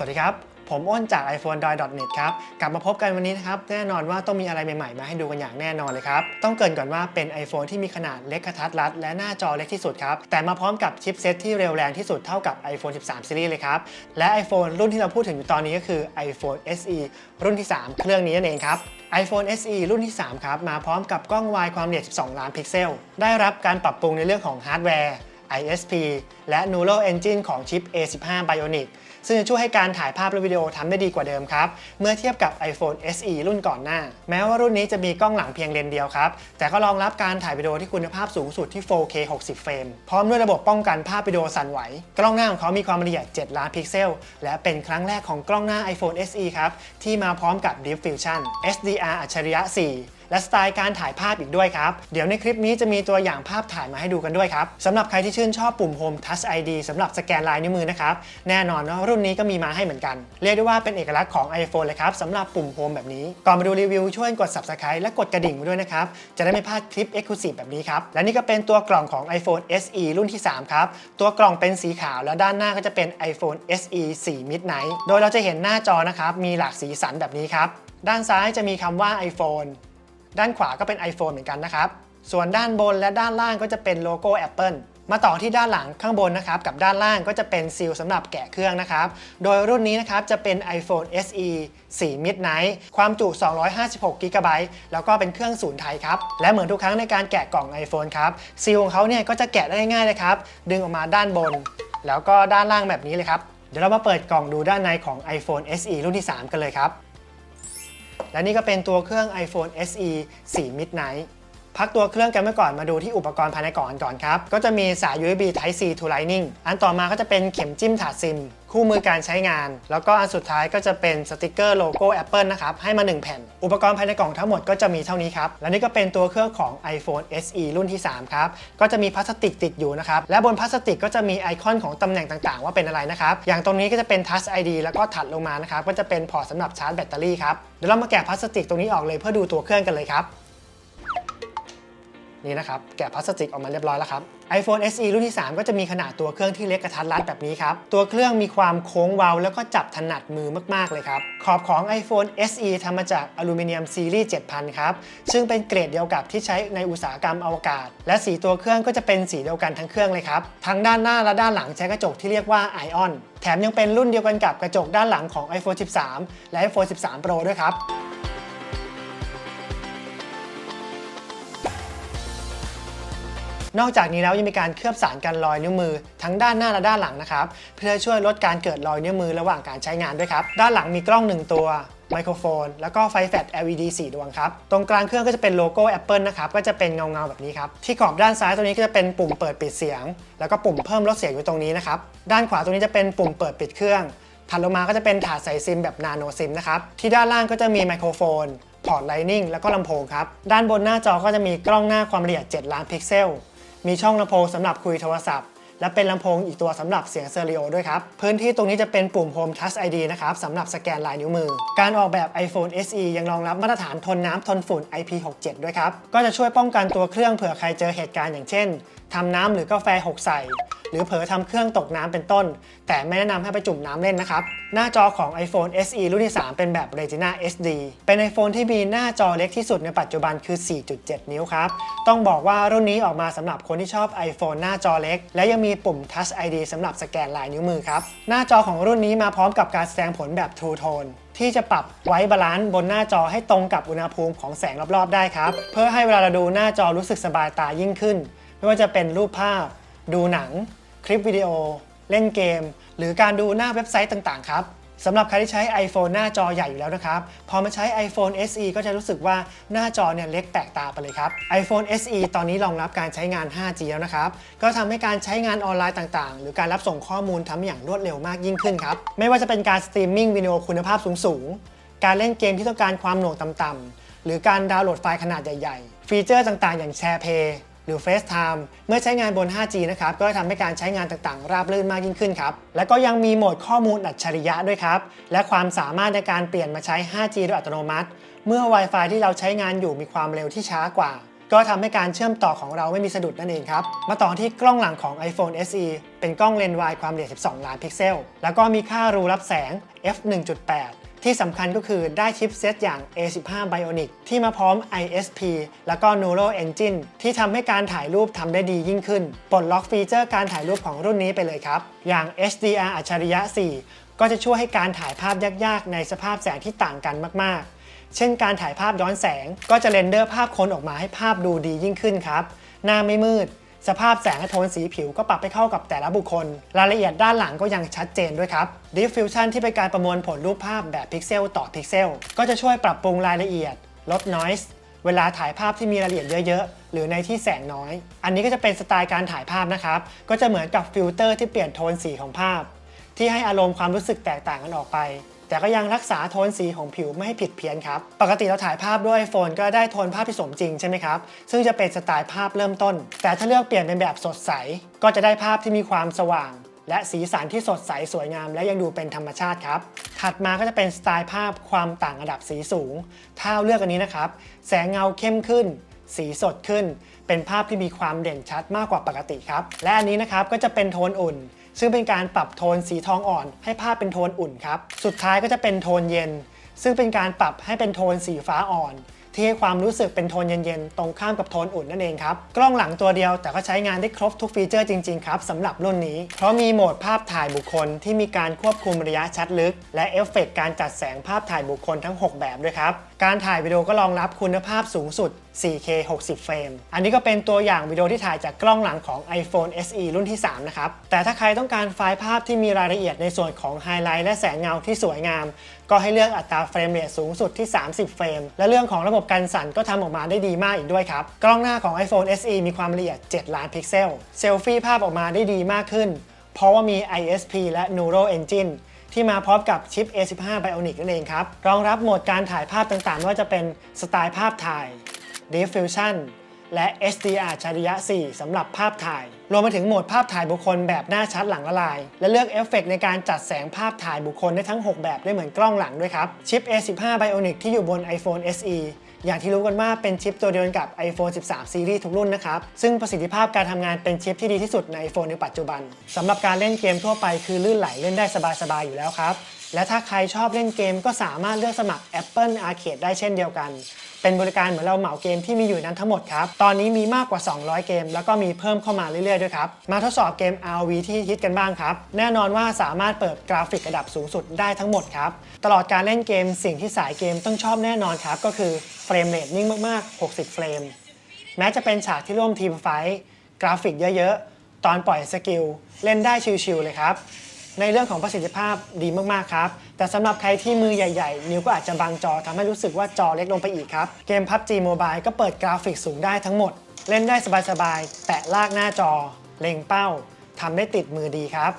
สวัสดีครับ ผมอ้นจาก iPhone.net ครับ กลับมาพบกันวันนี้นะครับ แน่นอนว่าต้องมีอะไรใหม่ๆ มาให้ดูกันอย่างแน่นอนเลยครับ ต้องเกินก่อนว่าเป็น iPhone ที่มีขนาดเล็กกระทัดรัด และหน้าจอเล็กที่สุดครับ แต่มาพร้อมกับชิปเซตที่เร็วแรงที่สุดเท่ากับ iPhone 13ซีรีส์เลยครับ และ iPhone รุ่นที่เราพูดถึงอยู่ตอนนี้ก็คือ iPhone SE รุ่นที่ 3 เครื่องนี้นั่นเองครับ iPhone SE รุ่นที่ 3 ครับ มาพร้อมกับกล้องวายความละเอียด 12 ล้านพิกเซล ได้รับการปรับปรุงในเรื่องของฮาร์ดแวร์ ISP และ Neural Engine ของชิป A15 Bionic ซึ่งจะช่วยให้การถ่ายภาพและวิดีโอทำได้ดีกว่าเดิมครับ เมื่อเทียบกับ iPhone SE รุ่นก่อนหน้า แม้ว่ารุ่นนี้จะมีกล้องหลังเพียงเลนเดียวครับ แต่ก็รองรับการถ่ายวิดีโอที่คุณภาพสูงสุดที่ 4K 60 เฟรม พร้อมด้วยระบบป้องกันภาพวิดีโอสั่นไหว กล้องหน้าของเขามีความละเอียด 7 ล้านพิกเซล และเป็นครั้งแรกของกล้องหน้า iPhone SE ครับ ที่มาพร้อมกับ Deep Fusion SDR อัจฉริยะ 4 และสไตล์การถ่ายภาพอีกด้วยครับ เดี๋ยวในคลิปนี้จะมีตัวอย่างภาพถ่ายมาให้ดูกันด้วยครับสำหรับใครที่ชื่นชอบปุ่ม Home Touch ID สำหรับสแกนลายนิ้วมือนะครับ แน่นอนว่ารุ่นนี้ก็มีมาให้เหมือนกัน เรียกได้ว่าเป็นเอกลักษณ์ของ iPhone เลยครับสำหรับปุ่ม Home แบบนี้ ก่อนมาดูรีวิวช่วยกด Subscribe และกดกระดิ่งไว้ด้วยนะครับ จะได้ไม่พลาดคลิป Exclusive แบบนี้ครับ และนี่ก็เป็นตัวกล่องของ iPhone SE รุ่นที่ 3 ครับ ตัวกล่องเป็นสีขาวแล้วด้านหน้าก็จะเป็น iPhone SE 4 Midnight โดยเราจะเห็นหน้าจอนะครับมีหลากสีสันแบบนี้ครับด้านซ้ายจะมีคำว่า iPhone ด้านขวาก็เป็น iPhone เหมือนกันนะครับ ส่วนด้านบนและด้านล่างก็จะเป็นโลโก้ Apple มาต่อที่ด้านหลังข้างบนนะครับ กับด้านล่างก็จะเป็นซีลสำหรับแกะเครื่องนะครับ โดยรุ่นนี้นะครับจะเป็น iPhone SE 4 Midnight ความจุ 256 g b แล้วก็เป็นเครื่องศูนย์ไทยครับ และเหมือนทุกครั้งในการแกะกล่อง iPhone ครับซีลของเขาเนี่ยก็จะแกะได้ง่ายเลยครับ ดึงออกมาด้านบน แล้วก็ด้านล่างแบบนี้เลยครับ เดี๋ยวเรามาเปิดกล่องดูด้านในของ iPhone SE รุ่นที่ 3 กันเลยครับ และนี่ก็เป็นตัวเครื่อง iPhone SE 4 Midnight พักตัวเครื่องกันไว้ก่อนมาดูที่อุปกรณ์ภายในกล่องกันก่อนครับ ก็จะมีสาย USB Type C to Lightning อันต่อมาก็จะเป็นเข็มจิ้มถาดซิม คู่มือการใช้งาน แล้วก็อันสุดท้ายก็จะเป็นสติกเกอร์โลโก้ Apple นะครับ ให้มา 1 แผ่น อุปกรณ์ภายในกล่องทั้งหมดก็จะมีเท่านี้ครับ และนี่ก็เป็นตัวเครื่องของ iPhone SE รุ่นที่ 3 ครับ ก็จะมีพลาสติกติดอยู่นะครับ และบนพลาสติกก็จะมีไอคอนของตำแหน่งต่างๆ ว่าเป็นอะไรนะครับ อย่างตรงนี้ก็จะเป็น Touch ID แล้วก็ถัดลงมานะครับก็จะเป็นพอร์ตสำหรับชาร์จแบตเตอรี่ครับเดี๋ยวเรามาแกะพลาสติกตรงนี้ออกเลยเพื่อดูตัวเครื่องกันเลยครับ นี่นะครับแกะพลาสติกออกมาเรียบร้อยแล้วครับ iPhone SE รุ่นที่ 3 ก็จะมีขนาดตัวเครื่องที่เล็กกระทัดรัดแบบนี้ครับ ตัวเครื่องมีความโค้งเว้าแล้วก็จับถนัดมือมาก ๆ เลยครับ ขอบของ iPhone SE ทำมาจากอลูมิเนียมซีรีส์ 7000 ครับ ซึ่งเป็นเกรดเดียวกับที่ใช้ในอุตสาหกรรมอวกาศ และสีตัวเครื่องก็จะเป็นสีเดียวกันทั้งเครื่องเลยครับทั้งด้านหน้าและด้านหลังใช้กระจกที่เรียกว่า Ion แถมยังเป็นรุ่นเดียวกันกับกระจกด้านหลังของ iPhone 13 และ iPhone 13 Pro ด้วยครับ นอกจากนี้แล้วยังมีการเคลือบสารกันรอยนิ้วมือ ทั้งด้านหน้าและด้านหลังนะครับ เพื่อช่วยลดการเกิดรอยนิ้วมือระหว่างการใช้งานด้วยครับ ด้านหลังมีกล้อง 1 ตัวไมโครโฟน แล้วก็ไฟแฟลช LED 4 ดวงครับ ตรงกลางเครื่องก็จะเป็นโลโก้ Apple นะครับ ก็จะเป็นเงาๆ แบบนี้ครับ ที่ขอบด้านซ้ายตรงนี้ก็จะเป็นปุ่มเปิดปิดเสียง แล้วก็ปุ่มเพิ่มลดเสียงอยู่ตรงนี้นะครับ ด้านขวาตรงนี้จะเป็นปุ่มเปิดปิดเครื่องถัดลงมาก็จะเป็นถาดใส่ซิมแบบนาโนซิมนะครับ ที่ด้านล่างก็จะมีไมโครโฟน พอร์ตไลนิ่งแล้วก็ลำโพงครับ ด้านบนหน้าจอก็จะมีกล้องหน้าความละเอียด 7 ล้านพิกเซล มีช่องลำโพงสำหรับคุยโทรศัพท์ และเป็นลำโพงอีกตัวสำหรับเสียงเซอริโอด้วยครับ พื้นที่ตรงนี้จะเป็นปุ่ม Home Touch ID นะครับสำหรับสแกนลายนิ้วมือ การออกแบบ iPhone SE ยังรองรับมาตรฐานทนน้ำทนฝุ่น IP67 ด้วยครับ ก็จะช่วยป้องกันตัวเครื่องเผื่อใครเจอเหตุการณ์อย่างเช่น ทำน้ำหรือกาแฟหกใส่ หรือเผลอทำเครื่องตกน้ำเป็นต้น แต่ไม่แนะนำให้ไปจุ่มน้ำเล่นนะครับ หน้าจอของ iPhone SE รุ่นที่ 3 เป็นแบบ Retina SD เป็น iPhone ที่มีหน้าจอเล็กที่สุดในปัจจุบันคือ 4.7 นิ้วครับ ต้องบอกว่ารุ่นนี้ออกมาสำหรับคนที่ชอบ iPhone หน้าจอเล็ก และยังมีปุ่ม Touch ID สำหรับสแกนลายนิ้วมือครับหน้าจอของรุ่นนี้มาพร้อมกับการแสดงผลแบบ True Tone ที่จะปรับไว้บาลานซ์บนหน้าจอให้ตรงกับอุณหภูมิของแสงรอบๆได้ครับ เพื่อให้เวลาเราดูหน้าจอรู้สึกสบายตายิ่งขึ้น ไม่ว่าจะเป็นรูปภาพ ดูหนัง คลิปวิดีโอ เล่นเกม หรือการดูหน้าเว็บไซต์ต่าง ๆ ครับสำหรับใครที่ใช้ iPhone หน้าจอใหญ่อยู่แล้วนะครับ พอมาใช้ iPhone SE ก็จะรู้สึกว่าหน้าจอเนี่ยเล็กแปลกตาไปเลยครับ iPhone SE ตอนนี้รองรับการใช้งาน 5G แล้วนะครับ ก็ทำให้การใช้งานออนไลน์ต่างๆ หรือการรับส่งข้อมูลทำอย่างรวดเร็วมากยิ่งขึ้นครับ ไม่ว่าจะเป็นการสตรีมมิ่งวิดีโอคุณภาพสูงๆ การเล่นเกมที่ต้องการความหน่วงต่ำๆหรือการดาวน์โหลดไฟล์ขนาดใหญ่ๆ ฟีเจอร์ต่างๆ อย่างแชร์เพย์ รือ FaceTime เมื่อใช้งานบน 5G นะครับก็จะทำให้การใช้งานต่างๆ ราบรื่นมากยิ่งขึ้นครับ แล้วก็ยังมีโหมดข้อมูลอัจฉริยะด้วยครับ และความสามารถในการเปลี่ยนมาใช้ 5G โดยอัตโนมัติ เมื่อ Wi-Fi ที่เราใช้งานอยู่มีความเร็วที่ช้ากว่าก็ทำให้การเชื่อมต่อของเราไม่มีสะดุดนั่นเองครับ มาต่อที่กล้องหลังของ iPhone SE เป็นกล้องเลนส์วายความละเอียด 12 ล้านพิกเซล แล้วก็มีค่ารูรับแสง f 1.8 ที่สำคัญก็คือได้ชิปเซตอย่าง A15 Bionic ที่มาพร้อม ISP แล้วก็ Neural Engine ที่ทำให้การถ่ายรูปทำได้ดียิ่งขึ้น ปลดล็อกฟีเจอร์การถ่ายรูปของรุ่นนี้ไปเลยครับ อย่าง HDR อัจฉริยะ 4 ก็จะช่วยให้การถ่ายภาพยากๆ ในสภาพแสงที่ต่างกันมากๆ เช่นการถ่ายภาพย้อนแสง ก็จะเรนเดอร์ภาพคนออกมาให้ภาพดูดียิ่งขึ้นครับ หน้าไม่มืด สภาพแสงและโทนสีผิวก็ปรับให้เข้ากับแต่ละบุคคล รายละเอียดด้านหลังก็ยังชัดเจนด้วยครับ Diffusion ที่เป็นการประมวลผลรูปภาพแบบพิกเซลต่อพิกเซลก็จะช่วยปรับปรุงรายละเอียด ลด noise เวลาถ่ายภาพที่มีรายละเอียดเยอะๆ หรือในที่แสงน้อย อันนี้ก็จะเป็นสไตล์การถ่ายภาพนะครับ ก็จะเหมือนกับฟิลเตอร์ที่เปลี่ยนโทนสีของภาพ ที่ให้อารมณ์ความรู้สึกแตกต่างกันออกไป แต่ก็ยังรักษาโทนสีของผิวไม่ให้ผิดเพี้ยนครับ ปกติเราถ่ายภาพด้วย iPhone ก็ได้โทนภาพที่สมจริงใช่ไหมครับ ซึ่งจะเป็นสไตล์ภาพเริ่มต้น แต่ถ้าเลือกเปลี่ยนเป็นแบบสดใส ก็จะได้ภาพที่มีความสว่าง และสีสันที่สดใสสวยงาม และยังดูเป็นธรรมชาติครับ ถัดมาก็จะเป็นสไตล์ภาพความต่างระดับสีสูง ถ้าเลือกอันนี้นะครับ แสงเงาเข้มขึ้น สีสดขึ้น เป็นภาพที่มีความเด่นชัดมากกว่าปกติครับ และอันนี้นะครับก็จะเป็นโทนอุ่น ซึ่งเป็นการปรับโทนสีทองอ่อน ให้ภาพเป็นโทนอุ่นครับ สุดท้ายก็จะเป็นโทนเย็น ซึ่งเป็นการปรับให้เป็นโทนสีฟ้าอ่อน ที่ให้ความรู้สึกเป็นโทนเย็นๆ ตรงข้ามกับโทนอุ่นนั่นเองครับ กล้องหลังตัวเดียวแต่ก็ใช้งานได้ครบทุกฟีเจอร์จริงๆครับสำหรับรุ่นนี้ เพราะมีโหมดภาพถ่ายบุคคลที่มีการควบคุมระยะชัดลึก และเอฟเฟกต์การจัดแสงภาพถ่ายบุคคลทั้ง 6 แบบด้วยครับ การถ่ายวิดีโอก็รองรับคุณภาพสูงสุด 4K 60 เฟรม อันนี้ก็เป็นตัวอย่างวิดีโอที่ถ่ายจากกล้องหลังของ iPhone SE รุ่นที่ 3 นะครับ แต่ถ้าใครต้องการไฟล์ภาพที่มีรายละเอียดในส่วนของไฮไลท์และแสงเงาที่สวยงาม ก็ให้เลือกอัตราเฟรมเรทสูงสุดที่ 30 เฟรม และเรื่องของระบบกันสั่นก็ทำออกมาได้ดีมากอีกด้วยครับ กล้องหน้าของ iPhone SE มีความละเอียด 7 ล้านพิกเซล เซลฟี่ภาพออกมาได้ดีมากขึ้น เพราะว่ามี ISP และ Neural Engine ที่มาพร้อมกับชิป A15 Bionic นั่นเองครับ รองรับโหมดการถ่ายภาพต่างๆไม่ว่าจะเป็นสไตล์ภาพถ่าย Diffusion และ SDR อัจฉริยะ 4สำหรับภาพถ่าย รวมไปถึงโหมดภาพถ่ายบุคคลแบบหน้าชัดหลังละลาย และเลือกเอฟเฟกต์ในการจัดแสงภาพถ่ายบุคคลได้ทั้ง 6 แบบได้เหมือนกล้องหลังด้วยครับ ชิป A15 Bionic ที่อยู่บน iPhone SE อย่างที่รู้กันว่าเป็นชิปตัวเดียวกันกับ iPhone 13 Series ทุกรุ่นนะครับ ซึ่งประสิทธิภาพการทำงานเป็นชิปที่ดีที่สุดใน iPhone ในปัจจุบันสำหรับการเล่นเกมทั่วไปคือลื่นไหลเล่นได้สบายๆอยู่แล้วครับ และถ้าใครชอบเล่นเกมก็สามารถเลือกสมัคร Apple Arcade ได้เช่นเดียวกัน เป็นบริการเหมือนเราเหมาเกมที่มีอยู่นั้นทั้งหมดครับ ตอนนี้มีมากกว่า 200 เกม แล้วก็มีเพิ่มเข้ามาเรื่อยๆด้วยครับ มาทดสอบเกม RV ที่ฮิตกันบ้างครับ แน่นอนว่าสามารถเปิดกราฟิกระดับสูงสุดได้ทั้งหมดครับ ตลอดการเล่นเกมสิ่งที่สายเกมต้องชอบแน่นอนครับก็คือเฟรมเรทนิ่งมากๆ 60 เฟรม แม้จะเป็นฉากที่ร่วมทีมไฟท์กราฟิกเยอะๆ ตอนปล่อยสกิลเล่นได้ชิวๆเลยครับ ในเรื่องของประสิทธิภาพดีมากๆครับ แต่สำหรับใครที่มือใหญ่ๆ นิ้วก็อาจจะบางจอทำให้รู้สึกว่าจอเล็กลงไปอีกครับ เกม PUBG Mobile ก็เปิดกราฟิกสูงได้ทั้งหมด เล่นได้สบายๆ แตะลากหน้าจอ เล็งเป้าทำได้ติดมือดีครับ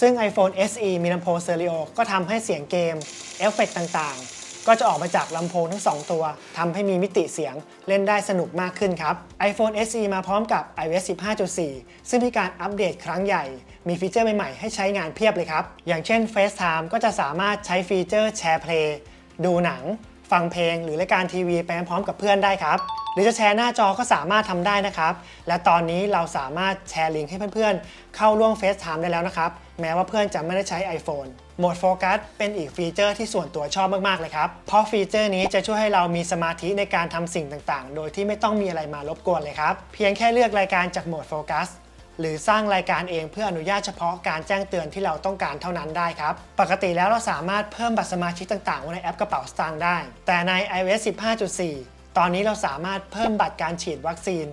ซึ่ง iPhone SE มีลำโพงเซอริโอก็ทำให้เสียงเกมเอฟเฟกต์ต่างๆ ก็จะออกมาจากลำโพงทั้ง 2 ตัวทำให้มีมิติเสียงเล่นได้สนุกมากขึ้นครับ iPhone SE มาพร้อมกับ iOS 15.4 ซึ่งมีการอัปเดตครั้งใหญ่ มีฟีเจอร์ใหม่ๆให้ใช้งานเพียบเลยครับ อย่างเช่น FaceTime ก็จะสามารถใช้ฟีเจอร์แชร์เพลย์ดูหนัง ฟังเพลง หรือรายการทีวีไปพร้อมกับเพื่อนได้ครับหรือจะแชร์หน้าจอก็สามารถทำได้นะครับ และตอนนี้เราสามารถแชร์ลิงก์ให้เพื่อนๆ เข้าร่วม FaceTime ได้แล้วนะครับ แม้ว่าเพื่อนจะไม่ได้ใช้ iPhone โหมดโฟกัสเป็นอีกฟีเจอร์ที่ส่วนตัวชอบมากๆเลยครับ เพราะฟีเจอร์นี้จะช่วยให้เรามีสมาธิในการทำสิ่งต่างๆ โดยที่ไม่ต้องมีอะไรมารบกวนเลยครับ เพียงแค่เลือกรายการจากโหมดโฟกัสหรือสร้างรายการเองเพื่ออนุญาตเฉพาะการแจ้งเตือนที่เราต้องการเท่านั้นได้ครับ ปกติแล้วเราสามารถเพิ่มบัตรสมาชิกต่างๆ ไว้ในแอปกระเป๋าสตางค์ได้ แต่ใน iOS 15.4 ตอนนี้เราสามารถเพิ่มบัตรการฉีดวัคซีน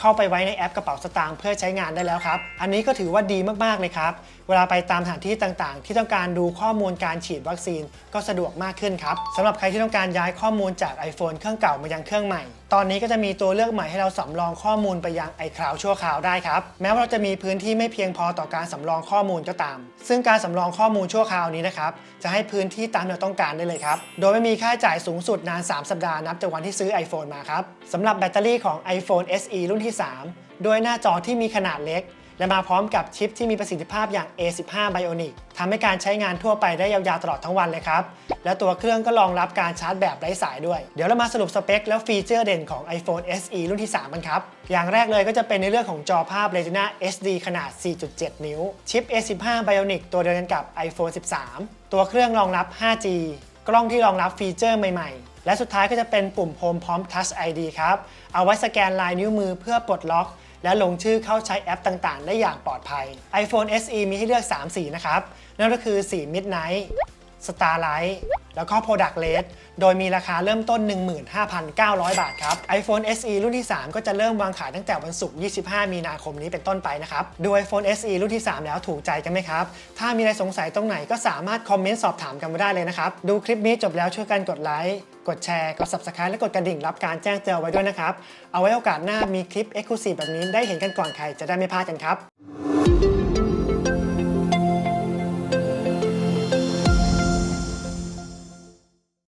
เข้าไปไว้ในแอปกระเป๋าสตางค์เพื่อใช้งานได้แล้วครับ อันนี้ก็ถือว่าดีมากๆเลยครับ เวลาไปตามสถานที่ต่างๆ ที่ต้องการดูข้อมูลการฉีดวัคซีนก็สะดวกมากขึ้นครับสำหรับใครที่ต้องการย้ายข้อมูลจาก iPhone เครื่องเก่ามายังเครื่องใหม่ ตอนนี้ก็จะมีตัวเลือกใหม่ให้เราสำรองข้อมูลไปยัง iCloud ชั่วคราวได้ครับ แม้ว่าเราจะมีพื้นที่ไม่เพียงพอต่อการสำรองข้อมูลก็ตาม ซึ่งการสำรองข้อมูลชั่วคราวนี้นะครับ จะให้พื้นที่ตามที่เราต้องการได้เลยครับ โดยไม่มีค่าใช้จ่ายสูงสุดนาน 3 สัปดาห์นับจากวันที่ซื้อ iPhone มาครับสำหรับแบตเตอรี่ของ iPhone SE รุ่นที่ 3 ด้วยหน้าจอที่มีขนาดเล็ก และมาพร้อมกับชิปที่มีประสิทธิภาพอย่าง A15 Bionic ทำให้การใช้งานทั่วไปได้ยาวๆตลอดทั้งวันเลยครับ และตัวเครื่องก็รองรับการชาร์จแบบไร้สายด้วย เดี๋ยวเรามาสรุปสเปคแล้วฟีเจอร์เด่นของ iPhone SE รุ่นที่ 3 กันครับ อย่างแรกเลยก็จะเป็นในเรื่องของจอภาพ Retina HD ขนาด 4.7 นิ้ว ชิป A15 Bionic ตัวเดียวกันกับ iPhone 13 ตัวเครื่องรองรับ 5G กล้องที่รองรับฟีเจอร์ใหม่ๆและสุดท้ายก็จะเป็นปุ่ม Home พร้อม Touch ID ครับ เอาไว้สแกนลายนิ้วมือเพื่อปลดล็อก และลงชื่อเข้าใช้แอปต่างๆ ได้อย่างปลอดภัย iPhone SE มีให้เลือก 3 สีนะครับ นั่นก็คือสี Midnight Starlight แล้วก็ Product Red โดยมีราคาเริ่มต้น 15,900 บาทครับ iPhone SE รุ่นที่ 3 ก็จะเริ่มวางขายตั้งแต่วันศุกร์ 25 มีนาคมนี้เป็นต้นไปนะครับดู iPhone SE รุ่นที่ 3 แล้วถูกใจกันไหมครับ ถ้ามีอะไรสงสัยตรงไหนก็สามารถคอมเมนต์สอบถามกันมาได้เลยนะครับ ดูคลิปนี้จบแล้วช่วยกันกดไลค์ กดแชร์ กด Subscribe และกดกระดิ่งรับการแจ้งเตือนไว้ด้วยนะครับ เอาไว้โอกาสหน้ามีคลิป Exclusive แบบนี้ได้เห็นกันก่อนใครจะได้ไม่พลาดกันครับ